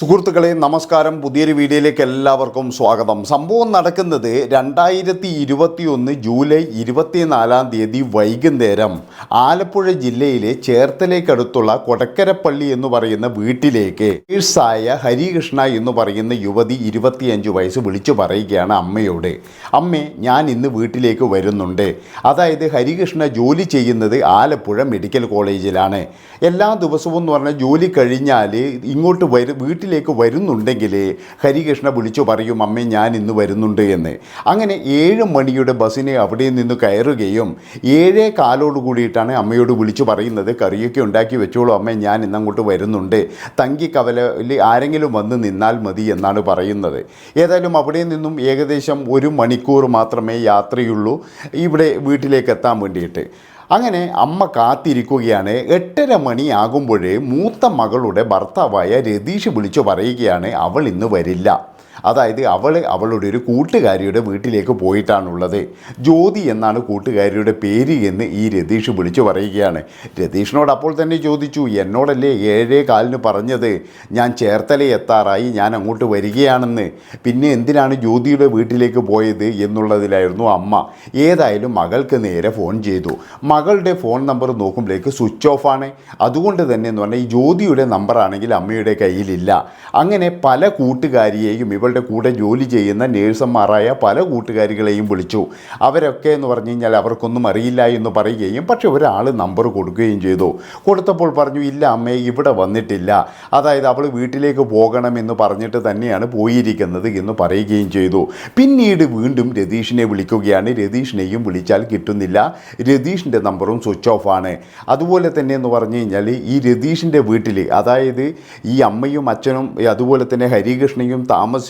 സുഹൃത്തുക്കളെ നമസ്കാരം. പുതിയൊരു വീഡിയോയിലേക്ക് എല്ലാവർക്കും സ്വാഗതം. സംഭവം നടക്കുന്നത് രണ്ടായിരത്തി ഇരുപത്തി ഒന്ന് ജൂലൈ ഇരുപത്തിനാലാം തീയതി വൈകുന്നേരം ആലപ്പുഴ ജില്ലയിലെ ചേർത്തലേക്കടുത്തുള്ള കൊടക്കരപ്പള്ളി എന്ന് പറയുന്ന വീട്ടിലേക്ക് നേഴ്സായ ഹരികൃഷ്ണ എന്ന് പറയുന്ന യുവതി ഇരുപത്തിയഞ്ച് വയസ്സ് വിളിച്ചു പറയുകയാണ് അമ്മയോട്. അമ്മേ ഞാൻ ഇന്ന് വീട്ടിലേക്ക് വരുന്നുണ്ട്. അതായത് ഹരികൃഷ്ണ ജോലി ചെയ്യുന്നത് ആലപ്പുഴ മെഡിക്കൽ കോളേജിലാണ്. എല്ലാ ദിവസവും എന്ന് പറഞ്ഞാൽ ജോലി കഴിഞ്ഞാൽ ഇങ്ങോട്ട് വരും വീട്ടിലേക്ക് വരുന്നുണ്ടെങ്കിൽ ഹരികൃഷ്ണ വിളിച്ചു പറയും അമ്മേ ഞാൻ ഇന്ന് വരുന്നുണ്ട് എന്ന്. അങ്ങനെ ഏഴ് മണിയുടെ ബസ്സിനെ അവിടെ നിന്ന് കയറുകയും ഏഴേ കാലോട് കൂടിയിട്ടാണ് അമ്മയോട് വിളിച്ചു പറയുന്നത്. കറിയൊക്കെ ഉണ്ടാക്കി വെച്ചോളൂ അമ്മേ ഞാൻ ഇന്നങ്ങോട്ട് വരുന്നുണ്ട്. തങ്കി കവലയിൽ ആരെങ്കിലും വന്ന് നിന്നാൽ മതി എന്നാണ് പറയുന്നത്. ഏതായാലും അവിടെ നിന്നും ഏകദേശം ഒരു മണിക്കൂർ മാത്രമേ യാത്രയുള്ളൂ. ഇവിടെ വീട്ടിലേക്ക് എത്താൻ വേണ്ടിയിട്ട്. അങ്ങനെ അമ്മ കാത്തിരിക്കുകയാണ്. എട്ടര മണിയാകുമ്പോഴേ മൂത്ത മകളുടെ ഭർത്താവായ രതീഷ് വിളിച്ചു പറയുകയാണ് അവൾ ഇന്ന് വരില്ല. അതായത് അവൾ അവളുടെ ഒരു കൂട്ടുകാരിയുടെ വീട്ടിലേക്ക് പോയിട്ടാണുള്ളത്. ജ്യോതി എന്നാണ് കൂട്ടുകാരിയുടെ പേര് എന്ന് ഈ രതീഷ് വിളിച്ചു പറയുകയാണ്. രതീഷിനോട് അപ്പോൾ തന്നെ ചോദിച്ചു എന്നോടല്ലേ ഏഴേ കാലിന് പറഞ്ഞത്? ഞാൻ ചേർത്തല എത്താറായി ഞാൻ അങ്ങോട്ട് വരികയാണെന്ന്. പിന്നെ എന്തിനാണ് ജ്യോതിയുടെ വീട്ടിലേക്ക് പോയത്? എന്നുള്ളതിലായിരുന്നു അമ്മ. ഏതായാലും മകൾക്ക് നേരെ ഫോൺ ചെയ്തു. മകളുടെ ഫോൺ നമ്പർ നോക്കുമ്പോഴേക്ക് സ്വിച്ച് ഓഫ് ആണ്. അതുകൊണ്ട് തന്നെ എന്ന് പറഞ്ഞാൽ ഈ ജ്യോതിയുടെ നമ്പറാണെങ്കിൽ അമ്മയുടെ കയ്യിലില്ല. അങ്ങനെ പല കൂട്ടുകാരിയെയും ഇവളുടെ കൂടെ ജോലി ചെയ്യുന്ന നേഴ്സന്മാരായ പല കൂട്ടുകാരികളെയും വിളിച്ചു. അവരൊക്കെ എന്ന് പറഞ്ഞു കഴിഞ്ഞാൽ അവർക്കൊന്നും അറിയില്ല എന്ന് പറയുകയും പക്ഷേ ഒരാൾ നമ്പർ കൊടുക്കുകയും ചെയ്തു. കൊടുത്തപ്പോൾ പറഞ്ഞു ഇല്ല അമ്മേ ഇവിടെ വന്നിട്ടില്ല. അതായത് അവൾ വീട്ടിലേക്ക് പോകണമെന്ന് പറഞ്ഞിട്ട് തന്നെയാണ് പോയിരിക്കുന്നത് എന്ന് പറയുകയും ചെയ്തു. പിന്നീട് വീണ്ടും രതീഷിനെ വിളിക്കുകയാണ്. രതീഷിനെയും വിളിച്ചാൽ കിട്ടുന്നില്ല. രതീഷിന്റെ നമ്പറും സ്വിച്ച് ഓഫ് ആണ്. അതുപോലെ തന്നെ എന്ന് പറഞ്ഞു കഴിഞ്ഞാൽ ഈ രതീഷിന്റെ വീട്ടിൽ അതായത് ഈ അമ്മയും അച്ഛനും അതുപോലെ തന്നെ ഹരികൃഷ്ണയും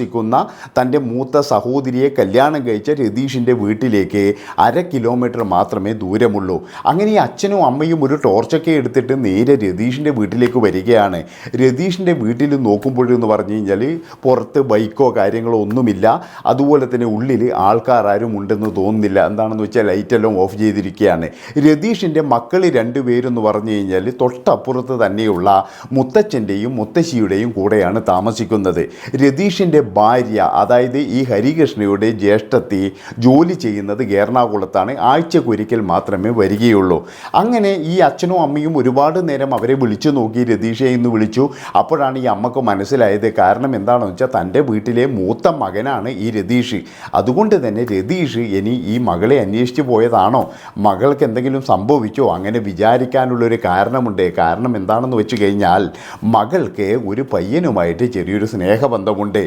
താമസിക്കുന്ന തന്റെ മൂത്ത സഹോദരിയെ കല്യാണം കഴിച്ച രതീഷിന്റെ വീട്ടിലേക്ക് അര കിലോമീറ്റർ മാത്രമേ ദൂരമുള്ളൂ. അങ്ങനെ ഈ അച്ഛനും അമ്മയും ഒരു ടോർച്ചൊക്കെ എടുത്തിട്ട് നേരെ രതീഷിന്റെ വീട്ടിലേക്ക് വരികയാണ്. രതീഷിന്റെ വീട്ടിൽ നോക്കുമ്പോഴെന്ന് പറഞ്ഞു കഴിഞ്ഞാൽ പുറത്ത് ബൈക്കോ കാര്യങ്ങളോ ഒന്നുമില്ല. അതുപോലെ തന്നെ ഉള്ളിൽ ആൾക്കാരും ഉണ്ടെന്ന് തോന്നുന്നില്ല. എന്താണെന്ന് വെച്ചാൽ ലൈറ്റെല്ലാം ഓഫ് ചെയ്തിരിക്കുകയാണ്. രതീഷിന്റെ മക്കൾ രണ്ടുപേരെന്ന് പറഞ്ഞു കഴിഞ്ഞാൽ തൊട്ടപ്പുറത്ത് തന്നെയുള്ള മുത്തച്ഛന്റെയും മുത്തശ്ശിയുടെയും കൂടെയാണ് താമസിക്കുന്നത്. രതീഷിന്റെ ഭാര്യ അതായത് ഈ ഹരികൃഷ്ണയുടെ ജ്യേഷ്ഠത്തി ജോലി ചെയ്യുന്നത് എറണാകുളത്താണ്. ആഴ്ചക്കൊരിക്കൽ മാത്രമേ വരികയുള്ളൂ. അങ്ങനെ ഈ അച്ഛനും അമ്മയും ഒരുപാട് നേരം അവരെ വിളിച്ചു നോക്കി രതീഷെ എന്ന് വിളിച്ചു. അപ്പോഴാണ് ഈ അമ്മയ്ക്ക് മനസ്സിലായത് കാരണം എന്താണെന്ന് വെച്ചാൽ തന്റെ വീട്ടിലെ മൂത്ത മകനാണ് ഈ രതീഷ്. അതുകൊണ്ട് തന്നെ രതീഷ് ഇനി ഈ മകളെ അന്വേഷിച്ച് പോയതാണോ? മകൾക്ക് എന്തെങ്കിലും സംഭവിച്ചോ? അങ്ങനെ വിചാരിക്കാനുള്ളൊരു കാരണമുണ്ട്. കാരണം എന്താണെന്ന് വെച്ച് കഴിഞ്ഞാൽ മകൾക്ക് ഒരു പയ്യനുമായിട്ട് ചെറിയൊരു സ്നേഹബന്ധമുണ്ട്.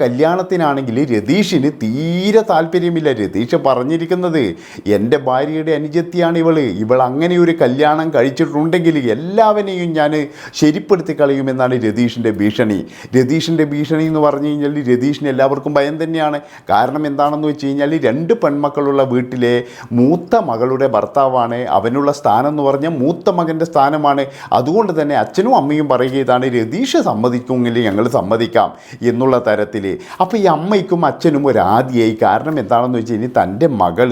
കല്യാണത്തിനാണെങ്കിൽ രതീഷിന് തീരെ താല്പര്യമില്ല. രതീഷ് പറഞ്ഞിരിക്കുന്നത് എന്റെ ഭാര്യയുടെ അനുജത്തിയാണ് ഇവൾ ഇവൾ അങ്ങനെ ഒരു കല്യാണം കഴിച്ചിട്ടുണ്ടെങ്കിൽ എല്ലാവരെയും ഞാൻ ശരിപ്പെടുത്തി കളയുമെന്നാണ് രതീഷിന്റെ ഭീഷണി. രതീഷിന്റെ ഭീഷണി എന്ന് പറഞ്ഞു കഴിഞ്ഞാൽ രതീഷിന് എല്ലാവർക്കും ഭയം തന്നെയാണ്. കാരണം എന്താണെന്ന് വെച്ച് കഴിഞ്ഞാൽ രണ്ട് പെൺമക്കളുള്ള വീട്ടിലെ മൂത്ത മകളുടെ ഭർത്താവാണ്. അവനുള്ള സ്ഥാനം എന്ന് പറഞ്ഞാൽ മൂത്ത മകന്റെ സ്ഥാനമാണ്. അതുകൊണ്ട് തന്നെ അച്ഛനും അമ്മയും പറയുക ഇതാണ് രതീഷ് സമ്മതിക്കുമെങ്കിൽ ഞങ്ങൾ സമ്മതിക്കാം എന്നുള്ള തരത്തിൽ അപ്പോൾ ഈ അമ്മയ്ക്കും അച്ഛനും ഒരു ആദ്യമായി കാരണം എന്താണെന്ന് വെച്ച് കഴിഞ്ഞാൽ തന്റെ മകൾ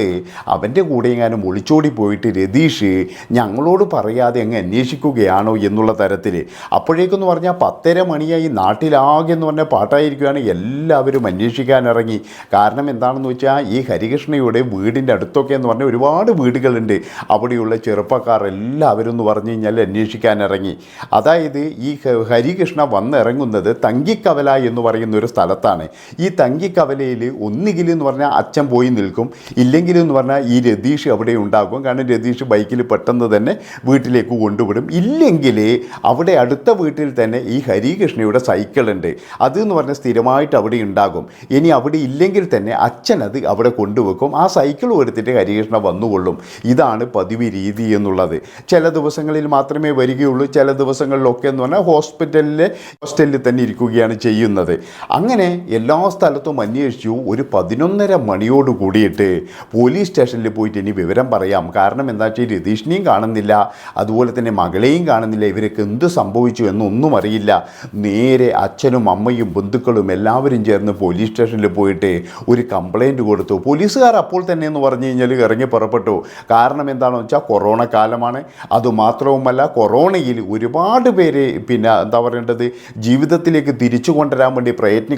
അവന്റെ കൂടെ എങ്ങാനും ഒളിച്ചോടി പോയിട്ട് രതീഷ് ഞങ്ങളോട് പറയാതെ അങ്ങ് അന്വേഷിക്കുകയാണോ എന്നുള്ള തരത്തിൽ അപ്പോഴേക്കെന്ന് പറഞ്ഞാൽ പത്തര മണിയായി നാട്ടിലാകെ എന്ന് പറഞ്ഞാൽ പാട്ടായിരിക്കുകയാണ് എല്ലാവരും അന്വേഷിക്കാനിറങ്ങി. കാരണം എന്താണെന്ന് വെച്ചാൽ ഈ ഹരികൃഷ്ണയുടെ വീടിന്റെ അടുത്തൊക്കെ എന്ന് പറഞ്ഞാൽ ഒരുപാട് വീടുകളുണ്ട്. അവിടെയുള്ള ചെറുപ്പക്കാർ എല്ലാവരും എന്ന് പറഞ്ഞു കഴിഞ്ഞാൽ അന്വേഷിക്കാനിറങ്ങി. അതായത് ഈ ഹരികൃഷ്ണ വന്നിറങ്ങുന്നത് തങ്കിക്കവല എന്ന് പറയുന്ന ഒരു സ്ഥലത്താണ്. ഈ തങ്കിക്കവലയിൽ ഒന്നുകിൽ എന്ന് പറഞ്ഞാൽ അച്ഛൻ പോയി നിൽക്കും ഇല്ലെങ്കിൽ എന്ന് പറഞ്ഞാൽ ഈ രതീഷ് അവിടെ ഉണ്ടാകും. കാരണം രതീഷ് ബൈക്കിൽ പെട്ടെന്ന് തന്നെ വീട്ടിലേക്ക് കൊണ്ടുവിടും. ഇല്ലെങ്കിൽ അവിടെ അടുത്ത വീട്ടിൽ തന്നെ ഈ ഹരികൃഷ്ണയുടെ സൈക്കിളുണ്ട് അത് എന്ന് പറഞ്ഞാൽ സ്ഥിരമായിട്ട് അവിടെ ഉണ്ടാകും. ഇനി അവിടെ ഇല്ലെങ്കിൽ തന്നെ അച്ഛൻ അത് അവിടെ കൊണ്ടുവെക്കും. ആ സൈക്കിൾ എടുത്തിട്ട് ഹരികൃഷ്ണ വന്നുകൊള്ളും. ഇതാണ് പതിവ് രീതി എന്നുള്ളത്. ചില ദിവസങ്ങളിൽ മാത്രമേ വരികയുള്ളൂ. ചില ദിവസങ്ങളിലൊക്കെ എന്ന് പറഞ്ഞാൽ ഹോസ്പിറ്റലിലെ ഹോസ്റ്റലിൽ തന്നെ ഇരിക്കുകയാണ് ചെയ്യുന്നത്. അങ്ങനെ എല്ലാ സ്ഥലത്തും അന്വേഷിച്ചു. ഒരു പതിനൊന്നര മണിയോട് കൂടിയിട്ട് പോലീസ് സ്റ്റേഷനിൽ പോയിട്ട് ഇനി വിവരം പറയാം. കാരണം എന്താ വെച്ചാൽ രതീഷിനെയും കാണുന്നില്ല. അതുപോലെ തന്നെ മകളെയും കാണുന്നില്ല. ഇവർക്ക് എന്ത് സംഭവിച്ചു എന്നൊന്നും അറിയില്ല. നേരെ അച്ഛനും അമ്മയും ബന്ധുക്കളും എല്ലാവരും ചേർന്ന് പോലീസ് സ്റ്റേഷനിൽ പോയിട്ട് ഒരു കംപ്ലൈന്റ് കൊടുത്തു. പോലീസുകാർ അപ്പോൾ തന്നെ എന്ന് പറഞ്ഞു കഴിഞ്ഞാൽ ഇറങ്ങി പുറപ്പെട്ടു. കാരണം എന്താണെന്ന് വെച്ചാൽ കൊറോണ കാലമാണ്. അതുമാത്രവുമല്ല കൊറോണയിൽ ഒരുപാട് പേര് പിന്നെ എന്താ പറയേണ്ടത്? ജീവിതത്തിലേക്ക് തിരിച്ചു കൊണ്ടുവരാൻ വേണ്ടി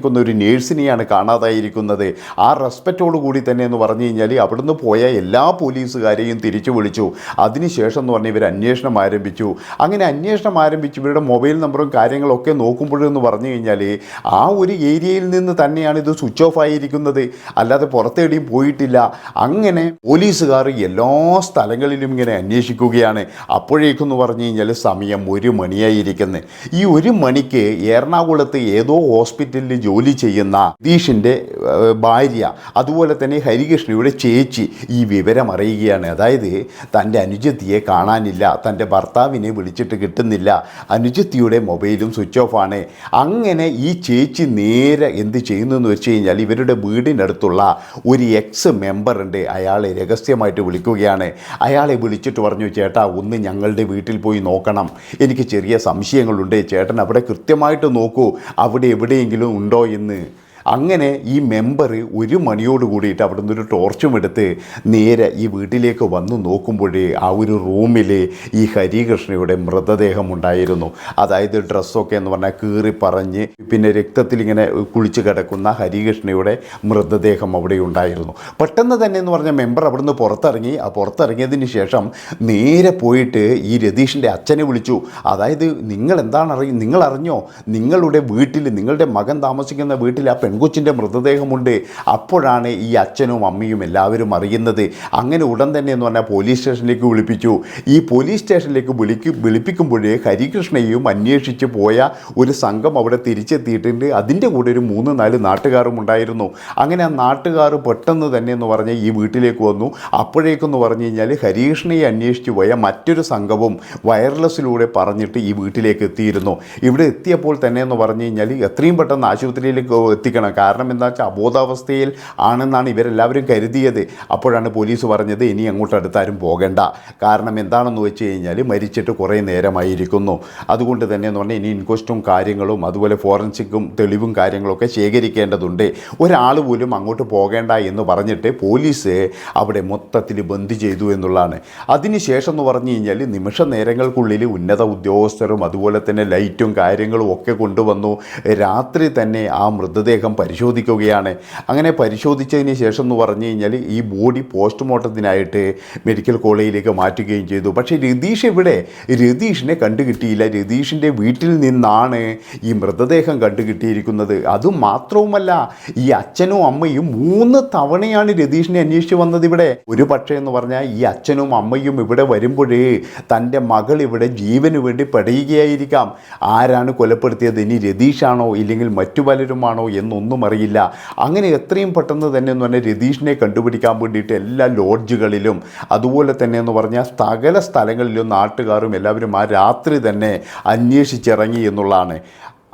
പ്രയത്നിക്കുന്ന ഒരു നേഴ്സിനെയാണ് കാണാതായിരിക്കുന്നത്. ആ റെസ്പെക്റ്റോട് കൂടി തന്നെ എന്ന് പറഞ്ഞു കഴിഞ്ഞാൽ അവിടുന്ന് പോയ എല്ലാ പോലീസുകാരെയും തിരിച്ചു വിളിച്ചു. അതിനുശേഷം എന്ന് പറഞ്ഞാൽ ഇവർ അന്വേഷണം ആരംഭിച്ചു. അങ്ങനെ അന്വേഷണം ആരംഭിച്ചു ഇവരുടെ മൊബൈൽ നമ്പറും കാര്യങ്ങളൊക്കെ നോക്കുമ്പോഴെന്ന് പറഞ്ഞു കഴിഞ്ഞാൽ ആ ഒരു ഏരിയയിൽ നിന്ന് തന്നെയാണ് ഇത് സ്വിച്ച് ഓഫ് ആയിരിക്കുന്നത്. അല്ലാതെ പുറത്തെവിടെയും പോയിട്ടില്ല. അങ്ങനെ പോലീസുകാർ എല്ലാ സ്ഥലങ്ങളിലും ഇങ്ങനെ അന്വേഷിക്കുകയാണ്. അപ്പോഴേക്കെന്ന് പറഞ്ഞു കഴിഞ്ഞാൽ സമയം ഒരു മണിയായിരിക്കുന്നത് ഈ ഒരു മണിക്ക് എറണാകുളത്ത് ഏതോ ഹോസ്പിറ്റലിൽ ജോലി ചെയ്യുന്ന ദീഷിന്റെ ഭാര്യ. അതുപോലെ തന്നെ ഹരികൃഷ്ണയുടെ ചേച്ചി ഈ വിവരം അറിയുകയാണ്. അതായത് തന്റെ അനുജത്തിയെ കാണാനില്ല തന്റെ ഭർത്താവിനെ വിളിച്ചിട്ട് കിട്ടുന്നില്ല അനുജത്തിയുടെ മൊബൈലും സ്വിച്ച് ഓഫ് ആണ് അങ്ങനെ ഈ ചേച്ചി നേരെ എന്ത് ചെയ്യുന്നു എന്ന് വെച്ച് കഴിഞ്ഞാൽ ഇവരുടെ വീടിനടുത്തുള്ള ഒരു എക്സ് മെമ്പറുണ്ട് അയാളെ രഹസ്യമായിട്ട് വിളിക്കുകയാണ്. അയാളെ വിളിച്ചിട്ട് പറഞ്ഞു ചേട്ടാ ഒന്ന് ഞങ്ങളുടെ വീട്ടിൽ പോയി നോക്കണം. എനിക്ക് ചെറിയ സംശയങ്ങളുണ്ട്. ചേട്ടൻ അവിടെ കൃത്യമായിട്ട് നോക്കൂ. അവിടെ എവിടെയെങ്കിലും ഉണ്ടോ എന്ന് അങ്ങനെ ഈ മെമ്പർ ഒരു മണിയോട് കൂടിയിട്ട് അവിടെ നിന്നൊരു ടോർച്ചും എടുത്ത് നേരെ ഈ വീട്ടിലേക്ക് വന്നു നോക്കുമ്പോഴേ ആ ഒരു റൂമിൽ ഈ ഹരികൃഷ്ണയുടെ മൃതദേഹം ഉണ്ടായിരുന്നു. അതായത് ഡ്രസ്സൊക്കെ എന്ന് പറഞ്ഞാൽ കീറി പറഞ്ഞ് പിന്നെ രക്തത്തിൽ ഇങ്ങനെ കുളിച്ച് കിടക്കുന്ന ഹരികൃഷ്ണയുടെ മൃതദേഹം അവിടെ ഉണ്ടായിരുന്നു. പെട്ടെന്ന് തന്നെ എന്ന് പറഞ്ഞാൽ മെമ്പർ അവിടുന്ന് പുറത്തിറങ്ങി. ആ പുറത്തിറങ്ങിയതിന് ശേഷം നേരെ പോയിട്ട് ഈ രതീഷിന്റെ അച്ഛനെ വിളിച്ചു. അതായത് നിങ്ങൾ എന്താണ് അറിയ നിങ്ങൾ അറിഞ്ഞോ നിങ്ങളുടെ വീട്ടിൽ നിങ്ങളുടെ മകൻ താമസിക്കുന്ന വീട്ടിൽ ആ പെൺകൊച്ചിന്റെ മൃതദേഹമുണ്ട്. അപ്പോഴാണ് ഈ അച്ഛനും അമ്മയും എല്ലാവരും അറിയുന്നത്. അങ്ങനെ ഉടൻ തന്നെ എന്ന് പറഞ്ഞാൽ പോലീസ് സ്റ്റേഷനിലേക്ക് വിളിപ്പിച്ചു. ഈ പോലീസ് സ്റ്റേഷനിലേക്ക് വിളിക്കു വിളിപ്പിക്കുമ്പോഴേ ഹരികൃഷ്ണയും അന്വേഷിച്ച് പോയ ഒരു സംഘം അവിടെ തിരിച്ചെത്തിയിട്ടുണ്ട്. അതിന്റെ കൂടെ ഒരു മൂന്ന് നാല് നാട്ടുകാരും ഉണ്ടായിരുന്നു. അങ്ങനെ ആ നാട്ടുകാർ പെട്ടെന്ന് തന്നെ എന്ന് പറഞ്ഞ് ഈ വീട്ടിലേക്ക് വന്നു. അപ്പോഴേക്കെന്ന് പറഞ്ഞു കഴിഞ്ഞാൽ ഹരികൃഷ്ണയെ അന്വേഷിച്ച് പോയ മറ്റൊരു സംഘവും വയർലെസ്സിലൂടെ പറഞ്ഞിട്ട് ഈ വീട്ടിലേക്ക് എത്തിയിരുന്നു. ഇവിടെ എത്തിയപ്പോൾ തന്നെ എന്ന് പറഞ്ഞു കഴിഞ്ഞാൽ എത്രയും പെട്ടെന്ന് ആശുപത്രിയിലേക്ക് എത്തിക്കണം. കാരണം എന്താ വെച്ചാൽ അബോധാവസ്ഥയിൽ ആണെന്നാണ് ഇവരെല്ലാവരും കരുതിയത്. അപ്പോഴാണ് പോലീസ് പറഞ്ഞത് ഇനി അങ്ങോട്ട് അടുത്താരും പോകേണ്ട. കാരണം എന്താണെന്ന് വെച്ച് കഴിഞ്ഞാൽ മരിച്ചിട്ട് കുറേ നേരമായിരിക്കുന്നു. അതുകൊണ്ട് തന്നെ എന്ന് പറഞ്ഞാൽ ഇനി ഇൻക്വസ്റ്റും കാര്യങ്ങളും അതുപോലെ ഫോറൻസിക്കും തെളിവും കാര്യങ്ങളൊക്കെ ശേഖരിക്കേണ്ടതുണ്ട്. ഒരാൾ പോലും അങ്ങോട്ട് പോകേണ്ട എന്ന് പറഞ്ഞിട്ട് പോലീസ് അവിടെ മൊത്തത്തിൽ ബന്ദ് ചെയ്തു എന്നുള്ളതാണ്. അതിനുശേഷം എന്ന് പറഞ്ഞു കഴിഞ്ഞാൽ നിമിഷ നേരങ്ങൾക്കുള്ളിൽ ഉന്നത ഉദ്യോഗസ്ഥരും അതുപോലെ തന്നെ ലൈറ്റും കാര്യങ്ങളും ഒക്കെ കൊണ്ടുവന്നു. രാത്രി തന്നെ ആ മൃതദേഹം പരിശോധിക്കുകയാണ്. അങ്ങനെ പരിശോധിച്ചതിന് ശേഷം എന്ന് പറഞ്ഞു കഴിഞ്ഞാൽ ഈ ബോഡി പോസ്റ്റ്മോർട്ടത്തിനായിട്ട് മെഡിക്കൽ കോളേജിലേക്ക് മാറ്റുകയും ചെയ്തു. പക്ഷേ രതീഷ് ഇവിടെ രതീഷിനെ കണ്ടുകിട്ടിയില്ല. രതീഷിന്റെ വീട്ടിൽ നിന്നാണ് ഈ മൃതദേഹം കണ്ടുകിട്ടിയിരിക്കുന്നത്. അതും മാത്രവുമല്ല ഈ അച്ഛനും അമ്മയും മൂന്ന് തവണയാണ് രതീഷിനെ അന്വേഷിച്ച് വന്നത് ഇവിടെ. ഒരു പക്ഷേ എന്ന് പറഞ്ഞാൽ ഈ അച്ഛനും അമ്മയും ഇവിടെ വരുമ്പോഴേ തന്റെ മകൾ ഇവിടെ ജീവന് വേണ്ടി പടയുകയായിരിക്കാം. ആരാണ് കൊലപ്പെടുത്തിയത്? ഇനി രതീഷാണോ? ഇല്ലെങ്കിൽ മറ്റു പലരുമാണോ? എന്നൊന്നും അറിയില്ല. അങ്ങനെ എത്രയും പെട്ടെന്ന് തന്നെ എന്ന് പറഞ്ഞാൽ രതീഷിനെ കണ്ടുപിടിക്കാൻ വേണ്ടിയിട്ട് എല്ലാ ലോഡ്ജുകളിലും അതുപോലെ തന്നെ എന്ന് പറഞ്ഞാൽ സകല സ്ഥലങ്ങളിലും നാട്ടുകാരും എല്ലാവരും ആ രാത്രി തന്നെ അന്വേഷിച്ചിറങ്ങി എന്നുള്ളതാണ്.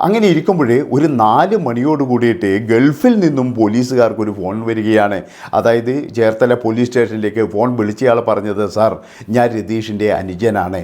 അങ്ങനെ ഇരിക്കുമ്പോഴേ ഒരു നാല് മണിയോട് കൂടിയിട്ട് ഗൾഫിൽ നിന്നും പോലീസുകാർക്ക് ഒരു ഫോൺ വരികയാണ്. അതായത് ചേർത്തല പോലീസ് സ്റ്റേഷനിലേക്ക് ഫോൺ വിളിച്ചയാൾ പറഞ്ഞത് സാർ ഞാൻ രതീഷിന്റെ അനുജനാണ്.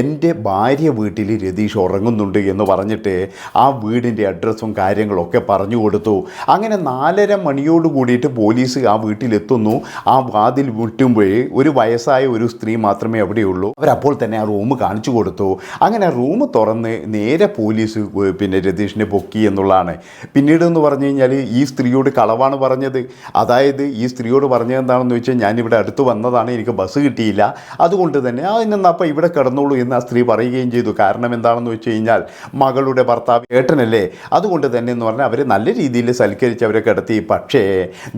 എന്റെ ഭാര്യ വീട്ടിൽ രതീഷ് ഉറങ്ങുന്നുണ്ട് എന്ന് പറഞ്ഞിട്ട് ആ വീടിന്റെ അഡ്രസ്സും കാര്യങ്ങളൊക്കെ പറഞ്ഞു കൊടുത്തു. അങ്ങനെ നാലര മണിയോട് കൂടിയിട്ട് പോലീസ് ആ വീട്ടിലെത്തുന്നു. ആ വാതിൽ വിട്ടുമ്പോഴേ ഒരു വയസ്സായ ഒരു സ്ത്രീ മാത്രമേ അവിടെയുള്ളൂ. അവരപ്പോൾ തന്നെ ആ റൂം കാണിച്ചു കൊടുത്തു. അങ്ങനെ റൂം തുറന്ന് നേരെ പോലീസ് ഏ, പിന്നെ രതീഷിനെ പൊക്കി എന്നുള്ളതാണ്. പിന്നീട് എന്ന് പറഞ്ഞു കഴിഞ്ഞാൽ ഈ സ്ത്രീയോട് കളവാണ് പറഞ്ഞത്. അതായത് ഈ സ്ത്രീയോട് പറഞ്ഞത് എന്താണെന്ന് വെച്ചാൽ ഞാനിവിടെ അടുത്ത് വന്നതാണ് എനിക്ക് ബസ് കിട്ടിയില്ല. അതുകൊണ്ട് തന്നെ ആ ഇന്നപ്പോൾ ഇവിടെ കിടന്നോളൂ എന്ന് ആ സ്ത്രീ പറയുകയും ചെയ്തു. കാരണം എന്താണെന്ന് വെച്ച് കഴിഞ്ഞാൽ മകളുടെ ഭർത്താവ് ഏട്ടനല്ലേ? അതുകൊണ്ട് തന്നെ എന്ന് പറഞ്ഞാൽ അവരെ നല്ല രീതിയിൽ സൽക്കരിച്ച് അവരെ കിടത്തി. പക്ഷേ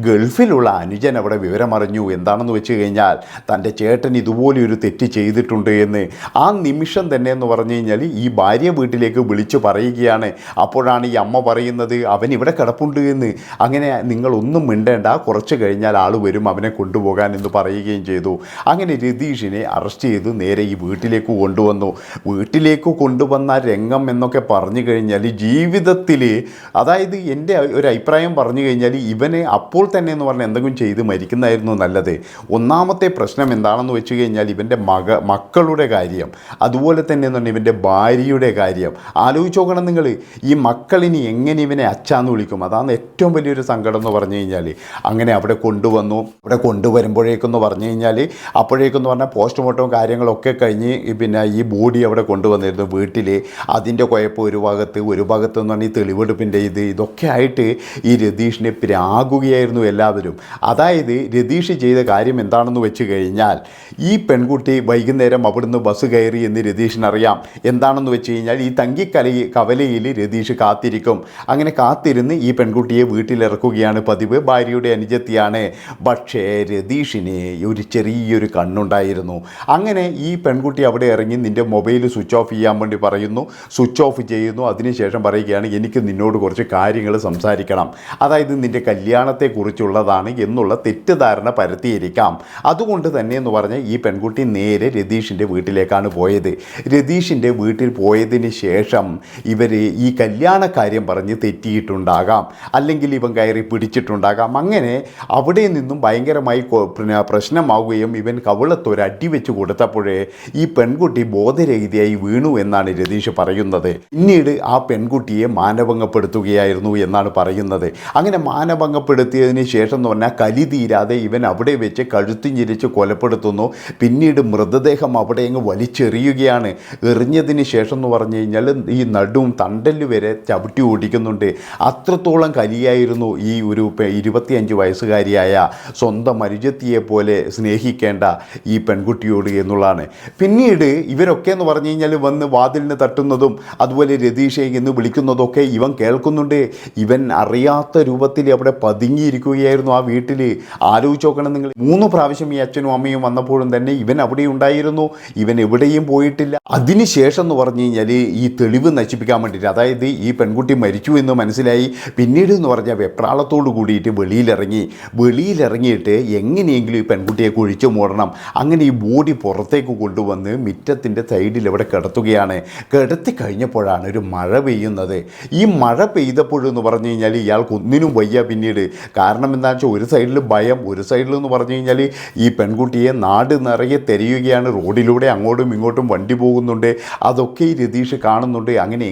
ഗൾഫിലുള്ള അനുജൻ അവിടെ വിവരമറിഞ്ഞു. എന്താണെന്ന് വെച്ച് കഴിഞ്ഞാൽ തന്റെ ചേട്ടൻ ഇതുപോലെ ഒരു തെറ്റ് ചെയ്തിട്ടുണ്ട് എന്ന്. ആ നിമിഷം തന്നെ എന്ന് പറഞ്ഞു കഴിഞ്ഞാൽ ഈ ഭാര്യ വീട്ടിലേക്ക് വിളിച്ചു പറയുകയാണ് നിൽക്കുകയാണ് അപ്പോഴാണ് ഈ അമ്മ പറയുന്നത് അവൻ ഇവിടെ കിടപ്പുണ്ട് എന്ന്. അങ്ങനെ നിങ്ങളൊന്നും മിണ്ടേണ്ട കുറച്ച് കഴിഞ്ഞാൽ ആൾ വരും അവനെ കൊണ്ടുപോകാൻ എന്ന് പറയുകയും ചെയ്തു. അങ്ങനെ രതീഷിനെ അറസ്റ്റ് ചെയ്ത് നേരെ ഈ വീട്ടിലേക്ക് കൊണ്ടുവന്നു. വീട്ടിലേക്ക് കൊണ്ടുവന്ന രംഗം എന്നൊക്കെ പറഞ്ഞു കഴിഞ്ഞാൽ ജീവിതത്തിൽ അതായത് എന്റെ ഒരു അഭിപ്രായം പറഞ്ഞു കഴിഞ്ഞാൽ ഇവനെ അപ്പോൾ തന്നെ എന്ന് പറഞ്ഞാൽ എന്തെങ്കിലും ചെയ്ത് മരിക്കുന്നതായിരുന്നു നല്ലത്. ഒന്നാമത്തെ പ്രശ്നം എന്താണെന്ന് വെച്ച് കഴിഞ്ഞാൽ ഇവന്റെ മക മക്കളുടെ കാര്യം. അതുപോലെ തന്നെ എന്ന് പറഞ്ഞാൽ ഇവന്റെ ഭാര്യയുടെ കാര്യം. ആലോചിച്ച് നോക്കണം നിങ്ങൾ ഈ മക്കളിനി എങ്ങനെ ഇവനെ അച്ഛാന്ന് വിളിക്കും? അതാണ് ഏറ്റവും വലിയൊരു സങ്കടം എന്ന് പറഞ്ഞു കഴിഞ്ഞാൽ അങ്ങനെ അവിടെ കൊണ്ടുവന്നു. അവിടെ കൊണ്ടുവരുമ്പോഴേക്കെന്ന് പറഞ്ഞു കഴിഞ്ഞാൽ അപ്പോഴേക്കെന്ന് പറഞ്ഞാൽ പോസ്റ്റ്മോർട്ടവും കാര്യങ്ങളൊക്കെ കഴിഞ്ഞ് പിന്നെ ഈ ബോഡി അവിടെ കൊണ്ടുവന്നിരുന്നു വീട്ടിൽ അതിന്റെ കുഴപ്പം ഒരു ഭാഗത്ത് ഒരു ഭാഗത്ത് എന്ന് പറഞ്ഞാൽ ഈ തെളിവെടുപ്പിന്റെ ഇത് ഇതൊക്കെ ആയിട്ട് ഈ രതീഷിനെ പ്രാകുകയായിരുന്നു എല്ലാവരും. അതായത് രതീഷ് ചെയ്ത കാര്യം എന്താണെന്ന് വെച്ച് കഴിഞ്ഞാൽ ഈ പെൺകുട്ടി വൈകുന്നേരം അവിടുന്ന് ബസ് കയറി എന്ന് രതീഷിനറിയാം. എന്താണെന്ന് വെച്ച് കഴിഞ്ഞാൽ ഈ തങ്കിക്കലയിൽ കവലയിൽ രതീഷ് കാത്തിരിക്കും. അങ്ങനെ കാത്തിരുന്ന് ഈ പെൺകുട്ടിയെ വീട്ടിലിറക്കുകയാണ് പതിവ്. ഭാര്യയുടെ അനുജത്തിയാണ്. പക്ഷേ രതീഷിന് ഒരു ചെറിയൊരു കണ്ണുണ്ടായിരുന്നു. അങ്ങനെ ഈ പെൺകുട്ടി അവിടെ ഇറങ്ങി നിന്റെ മൊബൈൽ സ്വിച്ച് ഓഫ് ചെയ്യാൻ വേണ്ടി പറയുന്നു. സ്വിച്ച് ഓഫ് ചെയ്യുന്നു. അതിനുശേഷം പറയുകയാണ് എനിക്ക് നിന്നോട് കുറച്ച് കാര്യങ്ങൾ സംസാരിക്കണം. അതായത് നിന്റെ കല്യാണത്തെക്കുറിച്ചുള്ളതാണ് എന്നുള്ള തെറ്റിദ്ധാരണ പരത്തിയിരിക്കാം. അതുകൊണ്ട് തന്നെ എന്ന് പറഞ്ഞാൽ ഈ പെൺകുട്ടി നേരെ രതീഷിന്റെ വീട്ടിലേക്കാണ് പോയത്. രതീഷിന്റെ വീട്ടിൽ പോയതിന് ശേഷം ഇവർ ഈ കല്യാണ കാര്യം പറഞ്ഞ് തെറ്റിയിട്ടുണ്ടാകാം. അല്ലെങ്കിൽ ഇവൻ കയറി പിടിച്ചിട്ടുണ്ടാകാം. അങ്ങനെ അവിടെ നിന്നും ഭയങ്കരമായി പിന്നെ പ്രശ്നമാവുകയും ഇവൻ കവിളത്തൊരു അടി വെച്ച് കൊടുത്തപ്പോഴേ ഈ പെൺകുട്ടി ബോധരഹിതയായി വീണു എന്നാണ് രതീഷ് പറയുന്നത്. പിന്നീട് ആ പെൺകുട്ടിയെ മാനഭംഗപ്പെടുത്തുകയായിരുന്നു എന്നാണ് പറയുന്നത്. അങ്ങനെ മാനഭംഗപ്പെടുത്തിയതിന് ശേഷം എന്ന് പറഞ്ഞാൽ കലി തീരാതെ ഇവൻ അവിടെ വെച്ച് കഴുത്തിഞ്ഞിരിച്ച് ഞെരിച്ച് കൊലപ്പെടുത്തുന്നു. പിന്നീട് മൃതദേഹം അവിടെ അങ്ങ് വലിച്ചെറിയുകയാണ്. എറിഞ്ഞതിന് ശേഷം എന്ന് പറഞ്ഞു കഴിഞ്ഞാൽ ഈ നടുവും തണ്ടൽ വരെ ചവിട്ടി ഓടിക്കുന്നുണ്ട്. അത്രത്തോളം കലിയായിരുന്നു ഈ ഒരു ഇരുപത്തിയഞ്ച് വയസ്സുകാരിയായ സ്വന്തം മരുചത്തിയെ പോലെ സ്നേഹിക്കേണ്ട ഈ പെൺകുട്ടിയോട് എന്നുള്ളതാണ്. പിന്നീട് ഇവരൊക്കെ എന്ന് പറഞ്ഞു കഴിഞ്ഞാൽ വന്ന് വാതിലിന് തട്ടുന്നതും അതുപോലെ രതീഷെ എന്ന് വിളിക്കുന്നതൊക്കെ ഇവൻ കേൾക്കുന്നുണ്ട്. ഇവൻ അറിയാത്ത രൂപത്തിൽ അവിടെ പതുങ്ങിയിരിക്കുകയായിരുന്നു ആ വീട്ടിൽ ആലോചിച്ച് നോക്കണം നിങ്ങൾ. മൂന്ന് പ്രാവശ്യം ഈ അച്ഛനും അമ്മയും വന്നപ്പോഴും തന്നെ ഇവൻ അവിടെ ഉണ്ടായിരുന്നു. ഇവൻ എവിടെയും പോയിട്ടില്ല. അതിനുശേഷം എന്ന് പറഞ്ഞു കഴിഞ്ഞാൽ ഈ തെളിവ് നശിപ്പിക്കാൻ വേണ്ടിയിട്ട് അതായത് ഈ പെൺകുട്ടി മരിച്ചു എന്ന് മനസ്സിലായി. പിന്നീട് എന്ന് പറഞ്ഞാൽ വെപ്രാളത്തോട് കൂടിയിട്ട് വെളിയിലിറങ്ങി. വെളിയിലിറങ്ങിയിട്ട് എങ്ങനെയെങ്കിലും ഈ പെൺകുട്ടിയെ കുഴിച്ചു മൂടണം. അങ്ങനെ ഈ ബോഡി പുറത്തേക്ക് കൊണ്ടുവന്ന് മിറ്റത്തിന്റെ സൈഡിൽ ഇവിടെ കിടത്തുകയാണ്. കിടത്തി കഴിഞ്ഞപ്പോഴാണ് ഒരു മഴ പെയ്യുന്നത്. ഈ മഴ പെയ്തപ്പോഴെന്ന് പറഞ്ഞു കഴിഞ്ഞാൽ ഇയാൾക്ക് ഒന്നിനും വയ്യ പിന്നീട്. കാരണം എന്താണെന്ന് വെച്ചാൽ ഒരു സൈഡിൽ ഭയം ഒരു സൈഡിൽ എന്ന് പറഞ്ഞു കഴിഞ്ഞാൽ ഈ പെൺകുട്ടിയെ നാട് നിറയെ തിരയുകയാണ്. റോഡിലൂടെ അങ്ങോട്ടും ഇങ്ങോട്ടും വണ്ടി പോകുന്നുണ്ട്. അതൊക്കെ ഈ രതീഷ് കാണുന്നുണ്ട്. അങ്ങനെ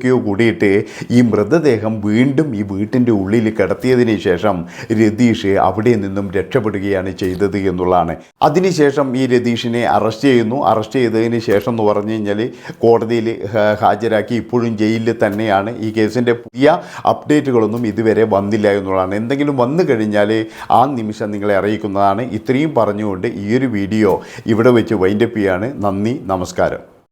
എങ്ങനെയൊക്കെയോ കൂടിയിട്ട് ഈ മൃതദേഹം വീണ്ടും ഈ വീട്ടിന്റെ ഉള്ളിൽ കിടത്തിയതിന് ശേഷം രതീഷ് അവിടെ നിന്നും രക്ഷപ്പെടുകയാണ് ചെയ്തത് എന്നുള്ളതാണ്. അതിനുശേഷം ഈ രതീഷിനെ അറസ്റ്റ് ചെയ്യുന്നു. അറസ്റ്റ് ചെയ്തതിന് ശേഷം എന്ന് പറഞ്ഞു കഴിഞ്ഞാൽ കോടതിയിൽ ഹാജരാക്കി ഇപ്പോഴും ജയിലിൽ തന്നെയാണ്. ഈ കേസിന്റെ പുതിയ അപ്ഡേറ്റുകളൊന്നും ഇതുവരെ വന്നില്ല എന്നുള്ളതാണ്. എന്തെങ്കിലും വന്നു കഴിഞ്ഞാൽ ആ നിമിഷം നിങ്ങളെ അറിയിക്കുന്നതാണ്. ഇത്രയും പറഞ്ഞുകൊണ്ട് ഈ ഒരു വീഡിയോ ഇവിടെ വെച്ച് വൈൻഡപ്പ് ചെയ്യാണ്. നന്ദി നമസ്കാരം.